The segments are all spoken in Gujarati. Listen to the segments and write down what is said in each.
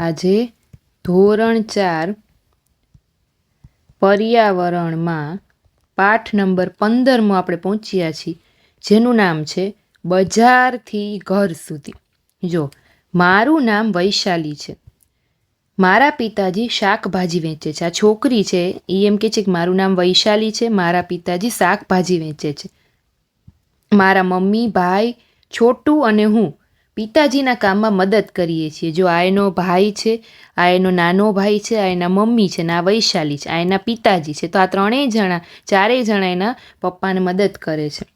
આજે ધોરણ ચાર પર્યાવરણમાં પાઠ નંબર પંદરમાં આપણે પહોંચ્યા છીએ. જેનું નામ છે બજારથી ઘર સુધી. જો, મારું નામ વૈશાલી છે. મારા પિતાજી શાકભાજી વેચે છે. આ છોકરી છે એ એમ કે છે કે મારું નામ વૈશાલી છે, મારા પિતાજી શાકભાજી વેચે છે. મારા મમ્મી, ભાઈ, છોટું અને હું પિતાજીના કામમાં મદદ કરીએ છીએ. જો આ એનો ભાઈ છે આ એનો નાનો ભાઈ છે આ એના મમ્મી છે, ને આ વૈશાલી છે આ એના પિતાજી છે, તો આ ત્રણેય જણા, ચારેય જણા એના પપ્પાને મદદ કરે છે.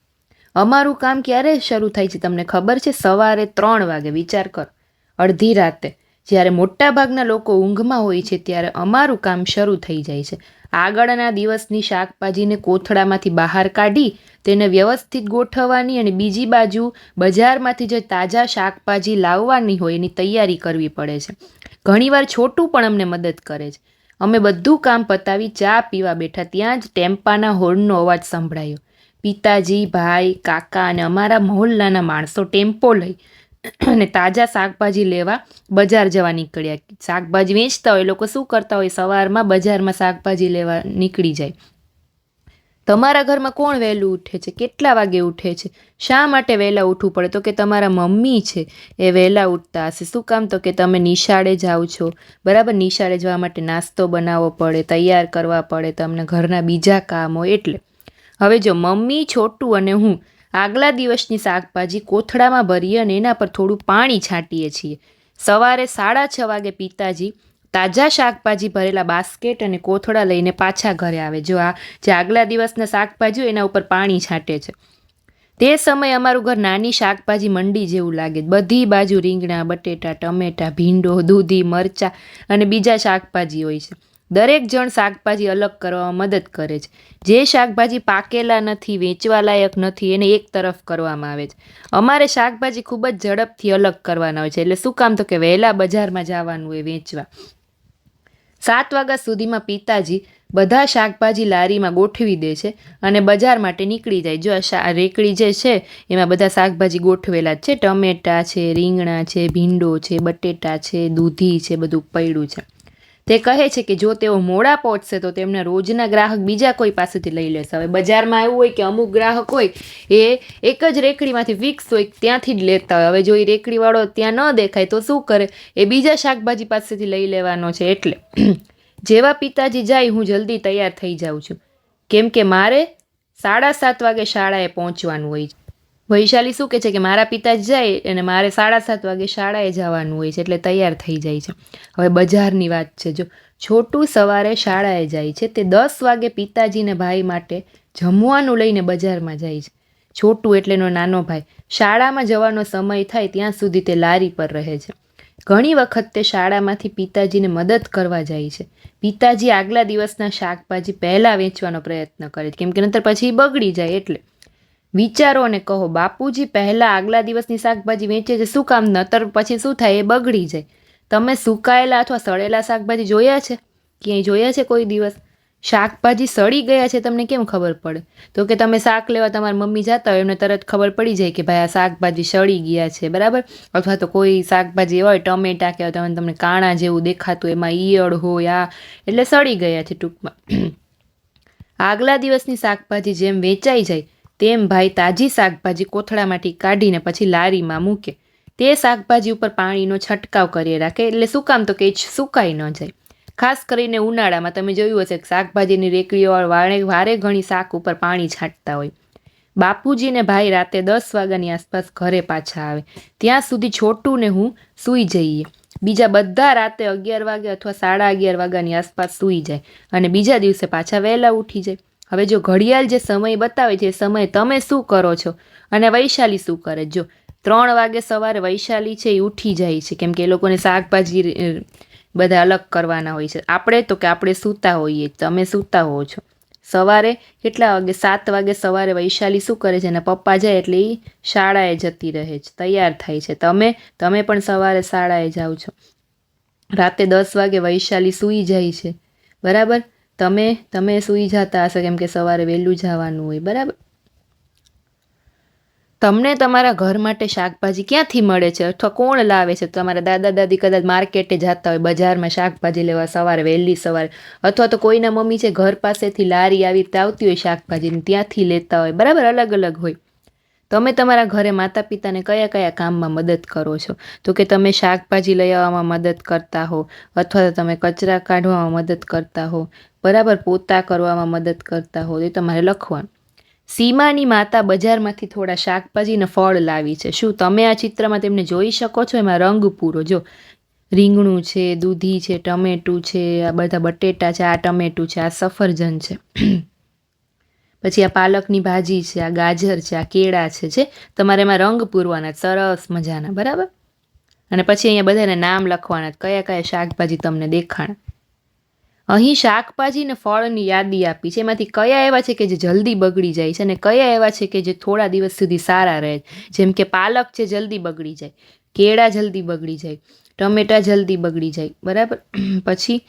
અમારું કામ ક્યારે શરૂ થાય છે તમને ખબર છે? સવારે ત્રણ વાગે. વિચાર કર. અડધી રાતે. જ્યારે મોટાભાગના લોકો ઊંઘમાં હોય છે, ત્યારે અમારું કામ શરૂ થઈ જાય છે. આગળના દિવસની શાકભાજીને કોથળામાંથી બહાર કાઢી તેને વ્યવસ્થિત ગોઠવવાની અને બીજી બાજુ બજારમાંથી જે તાજા શાકભાજી લાવવાની હોય એની તૈયારી કરવી પડે છે. ઘણીવાર છોટું પણ અમને મદદ કરે છે. અમે બધું કામ પતાવી ચા પીવા બેઠા ત્યાં જ ટેમ્પાના હોર્નનો અવાજ સંભળાયો. પિતાજી, ભાઈ, કાકા અને અમારા મહોલ્લાના માણસો ટેમ્પો લઈ અને તાજા શાકભાજી લેવા બજાર જવા નીકળ્યા. શાકભાજી વેચતા હોય લોકો શું કરતા હોય? સવારમાં બજારમાં શાકભાજી લેવા નીકળી જાય. તમારા ઘરમાં કોણ વહેલું ઉઠે છે? કેટલા વાગે ઉઠે છે? શા માટે વહેલા ઉઠવું પડે? તો કે તમારા મમ્મી છે, એ વહેલા ઉઠતા હશે. શું કામ? તો કે તમે નિશાળે જાઓ છો. બરાબર? નિશાળે જવા માટે નાસ્તો બનાવવો પડે, તૈયાર કરવા પડે, તમને ઘરના બીજા કામ હોય એટલે. હવે જો મમ્મી, છોટું અને હું આગલા દિવસની શાકભાજી કોથળામાં ભરીએ અને એના પર થોડું પાણી છાંટીએ છીએ. સવારે સાડા છ વાગે પિતાજી તાજા શાકભાજી ભરેલા બાસ્કેટ અને કોથળા લઈને પાછા ઘરે આવે. જો આ જે આગલા દિવસના શાકભાજી એના ઉપર પાણી છાંટે છે. તે સમયે અમારું ઘર નાની શાકભાજી મંડી જેવું લાગે. બધી બાજુ રીંગણા, બટેટા, ટમેટા, ભીંડો, દૂધી, મરચાં અને બીજા શાકભાજી હોય છે. દરેક જણ શાકભાજી અલગ કરવામાં મદદ કરે છે. જે શાકભાજી પાકેલા નથી વેચવા લાયક નથી, એને એક તરફ કરવામાં આવે છે. અમારે શાકભાજી ખૂબ જ ઝડપથી અલગ કરવાના હોય છે. એટલે શું કામ તો કે વહેલા બજારમાં જવાનું હોય, વેચવા. સાત વાગ્યા સુધીમાં પિતાજી બધા શાકભાજી લારીમાં ગોઠવી દે છે અને બજાર માટે નીકળી જાય. જો આ શા રેકડી જે છે, એમાં બધા શાકભાજી ગોઠવેલા જ છે. ટમેટા છે, રીંગણા છે, ભીંડો છે, બટેટા છે, દૂધી છે, બધું પડ્યું છે. તે કહે છે કે જો તેઓ મોડા પહોંચશે તો તેમના રોજના ગ્રાહક બીજા કોઈ પાસેથી લઈ લેશે. હવે બજારમાં એવું હોય કે અમુક ગ્રાહક હોય, એ એક જ રેકડીમાંથી ફિક્સ હોય, ત્યાંથી જ લેતા હોય. હવે જો એ રેકડીવાળો ત્યાં ન દેખાય, તો શું કરે? એ બીજા શાકભાજી પાસેથી લઈ લેવાનો છે. એટલે જેવા પિતાજી જાય, હું જલ્દી તૈયાર થઈ જાઉં છું. કેમ કે મારે સાડા સાત વાગે શાળાએ પહોંચવાનું હોય છે. વૈશાલી શું કહે છે કે મારા પિતા જાય અને મારે સાડા સાત વાગે શાળાએ જવાનું હોય છે એટલે તૈયાર થઈ જાય છે. હવે બજારની વાત છે જો. છોટું સવારે શાળાએ જાય છે તે દસ વાગે પિતાજીને ભાઈ માટે જમવાનું લઈને બજારમાં જાય છે. છોટું એટલે એનો નાનો ભાઈ. શાળામાં જવાનો સમય થાય ત્યાં સુધી તે લારી પર રહે છે. ઘણી વખત તે શાળામાંથી પિતાજીને મદદ કરવા જાય છે. પિતાજી આગલા દિવસના શાકભાજી પહેલાં વેચવાનો પ્રયત્ન કરે છે. કેમ કે નંતર પછી બગડી જાય એટલે. વિચારો અને કહો, બાપુજી પહેલાં આગલા દિવસની શાકભાજી વેચે છે, શું કામ નતર પછી શું થાય, એ બગડી જાય. તમે સુકાયેલા અથવા સડેલા શાકભાજી જોયા છે? ક્યાંય જોયા છે કોઈ દિવસ? શાકભાજી સડી ગયા છે, તમને કેમ ખબર પડે? તો કે તમે શાક લેવા તમારી મમ્મી જતા હોય, એમને તરત ખબર પડી જાય કે ભાઈ, આ શાકભાજી સડી ગયા છે, બરાબર? અથવા તો કોઈ શાકભાજી હોય, ટમેટા કે તમે તમને કાણા જેવું દેખાતું, એમાં ઈયળ હોય, આ, એટલે સડી ગયા છે ટૂંકમાં. આગલા દિવસની શાકભાજી જેમ વેચાઈ જાય તેમ ભાઈ તાજી શાકભાજી કોથળામાંથી કાઢીને પછી લારીમાં મૂકે. તે શાકભાજી ઉપર પાણીનો છંટકાવ કરી રાખે, એટલે શું કામ તો કે સુકાઈ ન જાય. ખાસ કરીને ઉનાળામાં તમે જોયું હશે કે શાકભાજીની રેકડીઓ વારે વારે ઘણી શાક ઉપર પાણી છાંટતા હોય. બાપુજીને ભાઈ રાતે દસ વાગ્યાની આસપાસ ઘરે પાછા આવે. ત્યાં સુધી છોટું ને હું સૂઈ જઈએ. બીજા બધા રાતે અગિયાર વાગે અથવા સાડા અગિયાર વાગ્યાની આસપાસ સૂઈ જાય અને બીજા દિવસે પાછા વહેલા ઉઠી જાય. હવે જો ઘડિયાળ જે સમય બતાવે છે એ સમયે તમે શું કરો છો? અને વૈશાલી શું કરે? જો ત્રણ વાગે સવારે વૈશાલી છે એ ઉઠી જાય છે. કેમ કે એ લોકોને શાકભાજી બધા અલગ કરવાના હોય છે. આપણે તો કે આપણે સૂતા હોઈએ. તમે સૂતા હો છો. સવારે કેટલા વાગે? સાત વાગે સવારે વૈશાલી શું કરે છે? અને પપ્પા જાય એટલે એ શાળાએ જતી રહે છે. તૈયાર થાય છે. તમે તમે પણ સવારે શાળાએ જાઓ છો. રાતે દસ વાગે વૈશાલી સૂઈ જાય છે. બરાબર? તમે તમે સૂઈ જતા હશો કેમ કે સવારે વહેલું જવાનું હોય, બરાબર? તમને તમારા ઘર માટે શાકભાજી ક્યાંથી મળે છે? અથવા કોણ લાવે છે? તમારા દાદા, દાદી કદાચ માર્કેટે જતા હોય, બજારમાં શાકભાજી લેવા સવારે, વહેલી સવારે, અથવા તો કોઈના મમ્મી છે, ઘર પાસેથી લારી આવી રીતે આવતી હોય શાકભાજીની ત્યાંથી લેતા હોય, બરાબર? અલગ અલગ હોય. તમે તમારા ઘરે માતા પિતાને કયા કયા કામમાં મદદ કરો છો? તો કે તમે શાકભાજી લઈ આવવામાં મદદ કરતા હો, અથવા તો તમે કચરા કાઢવામાં મદદ કરતા હો, બરાબર પોતા કરવામાં મદદ કરતા હો, એ તમારે લખવાનું. સીમાની માતા બજારમાંથી થોડા શાકભાજી અને ફળ લાવી છે. શું તમે આ ચિત્રમાં તેમને જોઈ શકો છો? એમાં રંગ પૂરો, જો. રીંગણું છે, દૂધી છે, ટમેટું છે, આ બધા બટેટા છે, આ ટમેટું છે, આ સફરજન છે. પછી આ પાલકની ભાજી છે, આ ગાજર છે, આ કેળા છે છે તમારે એમાં રંગ પૂરવાના, સરસ મજાના, બરાબર? અને પછી અહીંયા બધાને નામ લખવાના, કયા કયા શાકભાજી તમને દેખાણ. અહીં શાકભાજી ને ફળની યાદી આપી છે, એમાંથી કયા એવા છે કે જે જલ્દી બગડી જાય છે અને કયા એવા છે કે જે થોડા દિવસ સુધી સારા રહે જેમ કે પાલક છે, જલ્દી બગડી જાય. કેળા જલ્દી બગડી જાય. ટમેટા જલ્દી બગડી જાય. બરાબર? પછી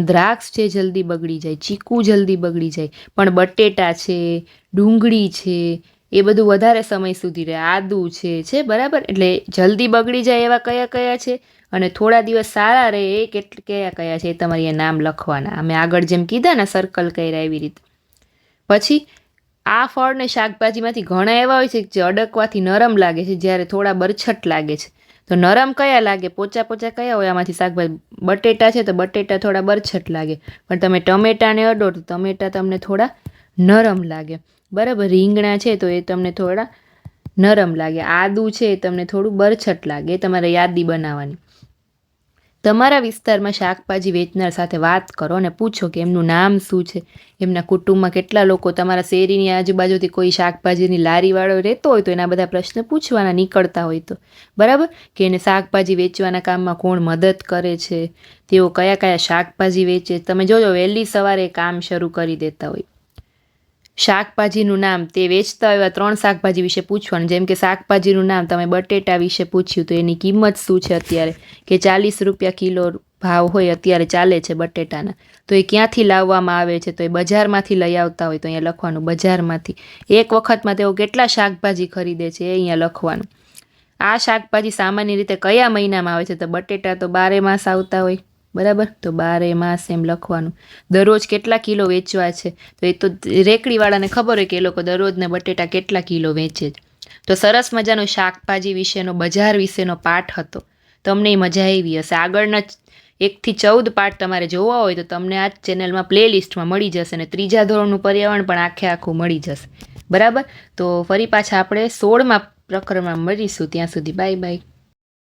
દ્રાક્ષ છે જલ્દી બગડી જાય, ચીકુ જલ્દી બગડી જાય, પણ બટેટા છે, ડુંગળી છે, એ બધું વધારે સમય સુધી રહે, આદુ છે છે બરાબર? એટલે જલ્દી બગડી જાય એવા કયા કયા છે? અને થોડા દિવસ સારા રહે એ કેટલ કયા કયા છે એ તમારે નામ લખવાના. અમે આગળ જેમ કીધા ને સર્કલ કર્યા એવી રીતે. પછી આ ફળ ને શાકભાજીમાંથી ઘણા એવા હોય છે જે અડકવાથી નરમ લાગે છે, જ્યારે થોડા બરછટ લાગે છે. તો નરમ કયા લાગે? પોચા પોચા કયા હોય? આમાંથી શાકભાજી? બટેટા છે તો બટેટા થોડા બરછટ લાગે. પણ તમે ટમેટાને અડો તો ટમેટા તમને થોડા નરમ લાગે. બરાબર? રીંગણા છે તો એ તમને થોડા નરમ લાગે. આદું છે એ તમને થોડું બરછટ લાગે. એ તમારે યાદી બનાવવાની. તમારા વિસ્તારમાં શાકભાજી વેચનાર સાથે વાત કરો અને પૂછો કે એમનું નામ શું છે? એમના કુટુંબમાં કેટલા લોકો? તમારા શેરીની આજુબાજુથી કોઈ શાકભાજીની લારીવાળો રહેતો હોય તો એના બધા પ્રશ્ન પૂછવાના, નીકળતા હોય તો. બરાબર? કે એને શાકભાજી વેચવાના કામમાં કોણ મદદ કરે છે? તેઓ કયા કયા શાકભાજી વેચે તમે જોજો, વહેલી સવારે કામ શરૂ કરી દેતા હોય. શાકભાજીનું નામ તે વેચતા એવા ત્રણ શાકભાજી વિશે પૂછવાનું. જેમ કે શાકભાજીનું નામ તમે બટેટા વિશે પૂછ્યું તો એની કિંમત શું છે અત્યારે? કે ચાલીસ રૂપિયા કિલો ભાવ હોય અત્યારે ચાલે છે બટેટાના. તો એ ક્યાંથી લાવવામાં આવે છે? તો એ બજારમાંથી લઈ આવતા હોય તો અહીંયા લખવાનું બજારમાંથી. એક વખતમાં તેઓ કેટલા શાકભાજી ખરીદે છે એ અહીંયા લખવાનું. આ શાકભાજી સામાન્ય રીતે કયા મહિનામાં આવે છે? તો બટેટા તો બારે માસ આવતા હોય. બરાબર? તો બારે માસ એમ લખવાનું. દરરોજ કેટલા કિલો વેચવા છે? તો એ તો રેકડીવાળાને ખબર હોય કે એ લોકો દરરોજને બટેટા કેટલા કિલો વેચે જ તો સરસ મજાનો શાકભાજી વિશેનો, બજાર વિશેનો પાઠ હતો. તમને મજા આવી હશે. આગળના એકથી ચૌદ પાઠ તમારે જોવા હોય તો તમને આ ચેનલમાં પ્લેલિસ્ટમાં મળી જશે અને ત્રીજા ધોરણનું પર્યાવરણ પણ આખે આખું મળી જશે. બરાબર? તો ફરી પાછા આપણે સોળમાં પ્રકરણમાં મળીશું. ત્યાં સુધી બાય બાય.